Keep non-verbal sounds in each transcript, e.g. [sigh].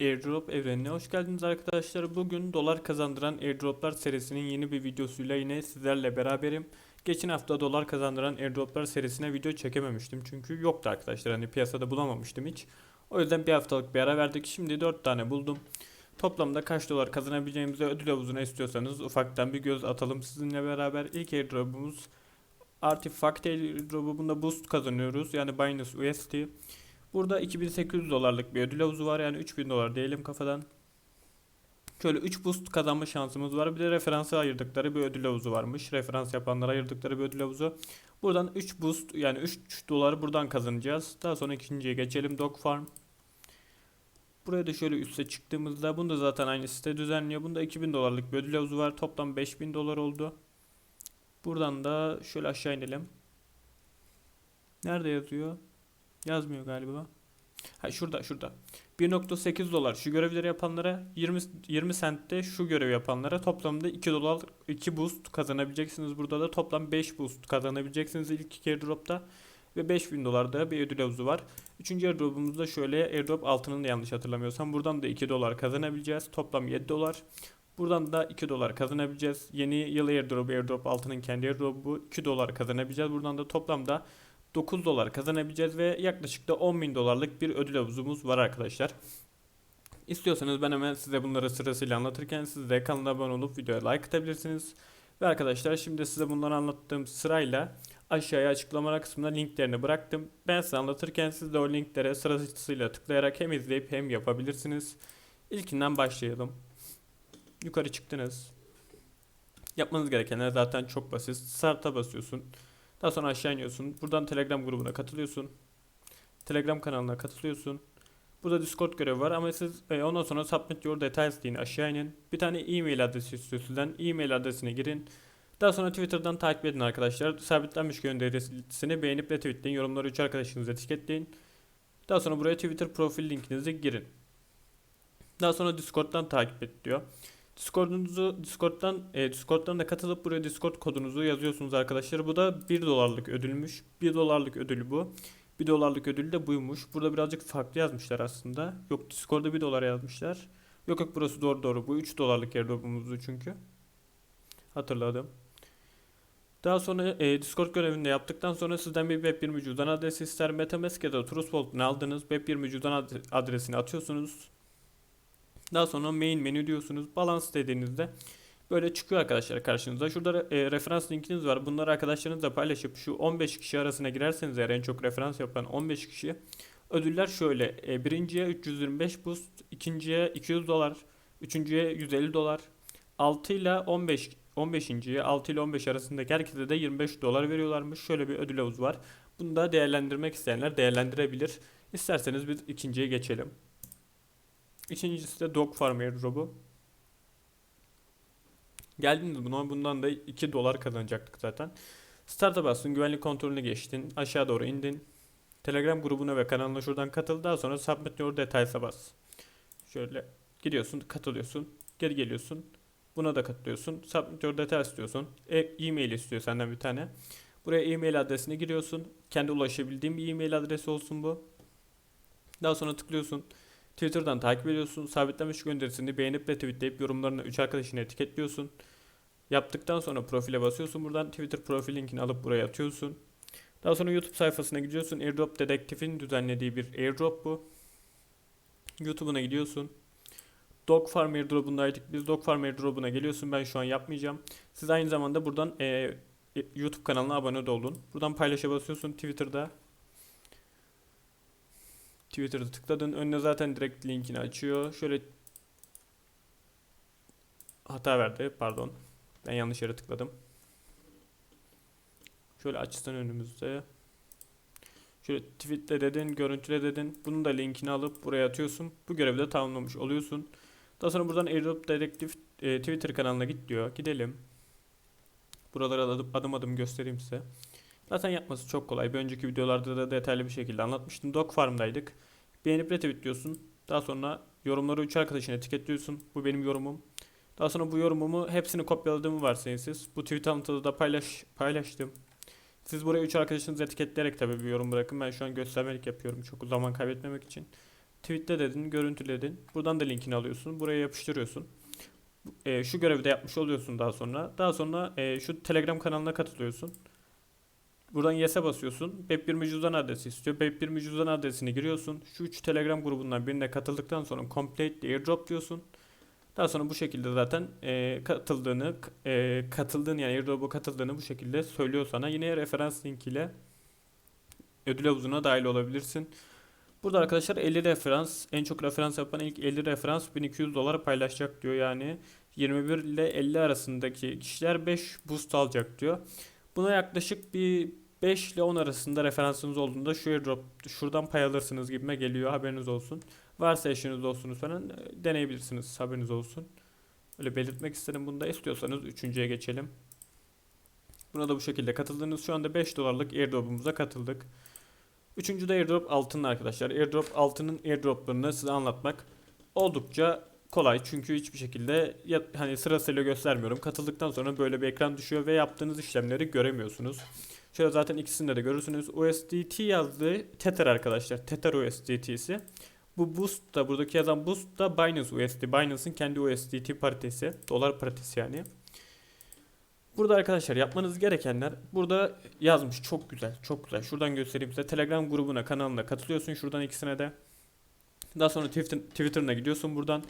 Airdrop evrenine hoş geldiniz arkadaşlar. Bugün dolar kazandıran airdroplar serisinin yeni bir videosuyla yine sizlerle beraberim. Geçen hafta dolar kazandıran airdroplar serisine video çekememiştim çünkü yoktu arkadaşlar. Hani piyasada bulamamıştım hiç. O yüzden bir haftalık bir ara verdik. Şimdi 4 tane buldum. Toplamda kaç dolar kazanabileceğimize ödül havuzuna istiyorsanız ufaktan bir göz atalım sizinle beraber. İlk airdropumuz Artifact airdropu. Bunda boost kazanıyoruz. Yani Binance USD. Burada 2800 dolarlık bir ödül havuzu var. Yani 3000 dolar diyelim kafadan. Şöyle 3 boost kazanma şansımız var. Bir de referansa ayırdıkları bir ödül havuzu varmış. Referans yapanlara ayırdıkları bir ödül havuzu. Buradan 3 boost yani 3 doları buradan kazanacağız. Daha sonra ikinciye geçelim. Dog Farm. Buraya da şöyle üste çıktığımızda bunu da zaten aynı site düzenliyor. Bunda 2000 dolarlık bir ödül havuzu var. Toplam 5000 dolar oldu. Buradan da şöyle aşağı inelim. Nerede yazıyor? Yazmıyor galiba. Ha şurada şurada. 1.8 dolar şu görevleri yapanlara 20 20 centte şu görevi yapanlara toplamda 2 dolar 2 boost kazanabileceksiniz. Burada da toplam 5 boost kazanabileceksiniz ilk iki airdropta ve 5000 dolar da bir ödül havuzu var. Üçüncü airdrop'umuzda şöyle airdrop altının da yanlış hatırlamıyorsam buradan da 2 dolar kazanabileceğiz. Toplam 7 dolar. Buradan da 2 dolar kazanabileceğiz. Yeni yıl airdrop airdrop altının kendi airdrop'u bu 2 dolar kazanabileceğiz. Buradan da toplamda 9 dolar kazanabileceğiz ve yaklaşık da 10 bin dolarlık bir ödül havuzumuz var arkadaşlar. İstiyorsanız ben hemen size bunları sırasıyla anlatırken siz de kanala abone olup videoya like atabilirsiniz. Ve arkadaşlar şimdi size bunları anlattığım sırayla aşağıya açıklama kısmına linklerini bıraktım. Ben size anlatırken siz de o linklere sırasıyla tıklayarak hem izleyip hem yapabilirsiniz. İlkinden başlayalım. Yukarı çıktınız. Yapmanız gerekenler zaten çok basit. Start'a basıyorsun. Daha sonra aşağı iniyorsun. Buradan Telegram grubuna katılıyorsun. Telegram kanalına katılıyorsun. Burada Discord görevi var ama siz e, ondan sonra submit your details deyin aşağı inin. Bir tane e-mail adresi istiyor sizden. E-mail adresine girin. Daha sonra Twitter'dan takip edin arkadaşlar. Sabitlenmiş gönderisini beğenip retweetleyin. Yorumları 3 arkadaşınızı etiketleyin. Daha sonra buraya Twitter profil linkinizi girin. Daha sonra Discord'dan takip et diyor. Discord'unuzu Discord'dan e, Discord'dan da katılıp buraya Discord kodunuzu yazıyorsunuz arkadaşlar. Bu da 1 dolarlık ödülmüş. 1 dolarlık ödül bu. 1 dolarlık ödül de buymuş. Burada birazcık farklı yazmışlar aslında. Yok Discord'da 1 dolar yazmışlar. Yok yok burası doğru doğru. Bu 3 dolarlık airdrop'umuzdu çünkü. Hatırladım. Daha sonra e, Discord görevinde yaptıktan sonra sizden bir web1 cüzdan adresi ister. Metamask ya da Trust Wallet'ını aldığınız web1 cüzdan adresini atıyorsunuz. Daha sonra main menü diyorsunuz. Balance dediğinizde böyle çıkıyor arkadaşlar karşınıza. Şurada e, referans linkiniz var. Bunları arkadaşlarınızla paylaşıp şu 15 kişi arasına girerseniz eğer en çok referans yapan 15 kişi ödüller şöyle. E, birinciye 325 boost, ikinciye 200 dolar, üçüncüye 150 dolar, 6 ile 15 15.ye 6 ile 15 arasındaki herkese de 25 dolar veriyorlarmış. Şöyle bir ödül havuzu var. Bunu da değerlendirmek isteyenler değerlendirebilir. İsterseniz biz ikinciye geçelim. İkincisi de Dog Farm airdrop'u. Geldiniz buna bundan da 2 dolar kazanacaktık zaten. Start'a bastın, güvenlik kontrolünü geçtin, aşağı doğru indin. Telegram grubuna ve kanalına şuradan katıl. Daha sonra Submit Your Details'a bas. Şöyle gidiyorsun, katılıyorsun, geri geliyorsun. Buna da katılıyorsun. Submit Your Details diyorsun. E, e-mail istiyor senden bir tane. Buraya e-mail adresine giriyorsun. Kendi ulaşabildiğin bir e-mail adresi olsun bu. Daha sonra tıklıyorsun. Twitter'dan takip ediyorsun. Sabitlenmiş gönderisini beğenip retweetleyip yorumlarını 3 arkadaşını etiketliyorsun. Yaptıktan sonra profile basıyorsun. Buradan Twitter profil linkini alıp buraya atıyorsun. Daha sonra YouTube sayfasına gidiyorsun. Airdrop Dedektif'in düzenlediği bir airdrop bu. YouTube'una gidiyorsun. Dog Farm airdrop'undaydık. Biz Dog Farm airdrop'una geliyorsun. Ben şu an yapmayacağım. Siz aynı zamanda buradan e, YouTube kanalına abone de olun. Buradan paylaşa basıyorsun Twitter'da. Twitter'da tıkladın. Önüne zaten direkt linkini açıyor. Şöyle hata verdi. Pardon. Ben yanlış yere tıkladım. Şöyle açsın önümüzde. Şöyle tweetle dedin, görüntüle dedin. Bunun da linkini alıp buraya atıyorsun. Bu görevi de tamamlamış oluyorsun. Daha sonra buradan Airdrop Dedektif e, Twitter kanalına git diyor. Gidelim. Buraları adım adım, adım göstereyim size. Zaten yapması çok kolay. Bir önceki videolarda da detaylı bir şekilde anlatmıştım. Dog Farm'daydık. Beğenip retweetliyorsun. Daha sonra yorumları 3 arkadaşına etiketliyorsun. Bu benim yorumum. Daha sonra bu yorumumu hepsini kopyaladığımı varsayın siz. Bu tweet anlatıda da paylaş, paylaştım. Siz buraya 3 arkadaşınızı etiketleyerek tabii bir yorum bırakın. Ben şu an göstermelik yapıyorum çok zaman kaybetmemek için. Tweetle dedin, görüntüledin. Buradan da linkini alıyorsun. Buraya yapıştırıyorsun. E, şu görevi de yapmış oluyorsun daha sonra. Daha sonra e, şu Telegram kanalına katılıyorsun. Buradan yes'e basıyorsun. Web1 cüzdan adresi istiyor. Web1 cüzdan adresini giriyorsun. Şu üç Telegram grubundan birine katıldıktan sonra complete airdrop diyorsun. Daha sonra bu şekilde zaten e, katıldığını, e, katıldığın yani airdrop'a katıldığını bu şekilde söylüyor sana. Yine referans linkiyle ödül havuzuna dahil olabilirsin. Burada arkadaşlar 50 referans, en çok referans yapan ilk 50 referans 1200 dolar paylaşacak diyor. Yani 21 ile 50 arasındaki kişiler 5 boost alacak diyor. Buna yaklaşık bir 5 ile 10 arasında referansınız olduğunda şu airdrop şuradan pay alırsınız gibime geliyor haberiniz olsun. Varsa eşiniz dostunuz falan e, deneyebilirsiniz haberiniz olsun. Öyle belirtmek istedim bunu da istiyorsanız üçüncüye geçelim. Buna da bu şekilde katıldınız. Şu anda 5 dolarlık airdrop'umuza katıldık. Üçüncü de airdrop altının arkadaşlar. Airdrop altının airdroplarını size anlatmak oldukça kolay. Çünkü hiçbir şekilde ya, hani sırasıyla göstermiyorum. Katıldıktan sonra böyle bir ekran düşüyor ve yaptığınız işlemleri göremiyorsunuz. Şöyle zaten ikisinde de görürsünüz. USDT yazdığı Tether arkadaşlar. Tether USDT'si. Bu Boost da buradaki yazan Boost da Binance USD. Binance'ın kendi USDT paritesi. Dolar paritesi yani. Burada arkadaşlar yapmanız gerekenler burada yazmış çok güzel çok güzel. Şuradan göstereyim size. Telegram grubuna kanalına katılıyorsun şuradan ikisine de. Daha sonra Twitter, Twitter'ına gidiyorsun buradan.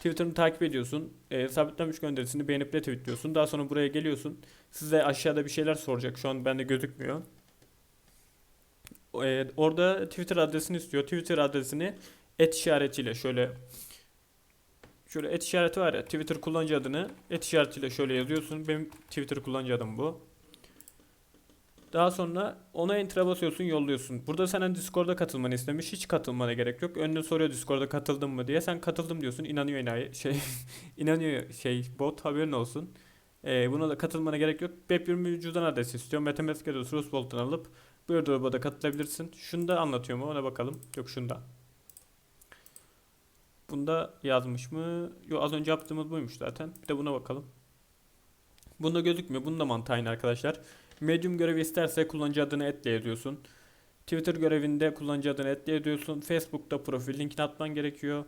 Twitter'ını takip ediyorsun. E, sabitlenmiş gönderisini beğenip retweetliyorsun. Daha sonra buraya geliyorsun. Size aşağıda bir şeyler soracak. Şu an bende gözükmüyor. E, orada Twitter adresini istiyor. Twitter adresini et işaretiyle şöyle şöyle et işareti var ya Twitter kullanıcı adını et işaretiyle şöyle yazıyorsun. Benim Twitter kullanıcı adım bu. Daha sonra ona enter'a basıyorsun yolluyorsun. Burada senden Discord'a katılmanı istemiş. Hiç katılmana gerek yok. Önüne soruyor Discord'a katıldın mı diye. Sen katıldım diyorsun. İnanıyor enayi. [laughs] Şey inanıyor şey bot haberin olsun. Ee, buna da katılmana gerek yok. Web1 cüzdan adresi istiyor. Metamask adresi Rus Bolt'tan alıp bu airdrop'a da katılabilirsin. Şunu da anlatıyor mu? Ona bakalım. Yok şunda. Bunda yazmış mı? Yok az önce yaptığımız buymuş zaten. Bir de buna bakalım. Bunda gözükmüyor. Bunda mantığı aynı arkadaşlar. Medium görevi isterse kullanıcı adını etle yazıyorsun. Twitter görevinde kullanıcı adını etle yazıyorsun. Facebook'ta profil linkini atman gerekiyor.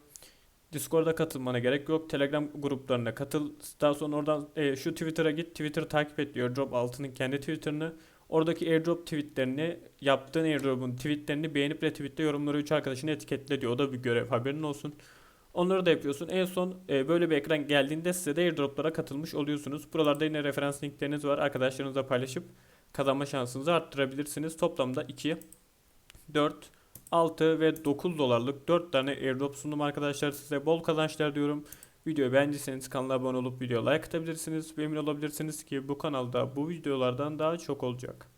Discord'a katılmana gerek yok. Telegram gruplarına katıl. Daha sonra oradan e, şu Twitter'a git. Twitter'ı takip et diyor. Airdrop altının kendi Twitter'ını. Oradaki airdrop tweetlerini, yaptığın airdrop'un tweetlerini beğenip retweetle yorumları 3 arkadaşını etiketle diyor. O da bir görev haberin olsun. Onları da yapıyorsun. En son e, böyle bir ekran geldiğinde size de airdroplara katılmış oluyorsunuz. Buralarda yine referans linkleriniz var. Arkadaşlarınızla paylaşıp kazanma şansınızı arttırabilirsiniz. Toplamda 2, 4, 6 ve 9 dolarlık 4 tane airdrop sundum arkadaşlar. Size bol kazançlar diyorum. Videoyu beğendiyseniz kanala abone olup video like atabilirsiniz. Emin olabilirsiniz ki bu kanalda bu videolardan daha çok olacak.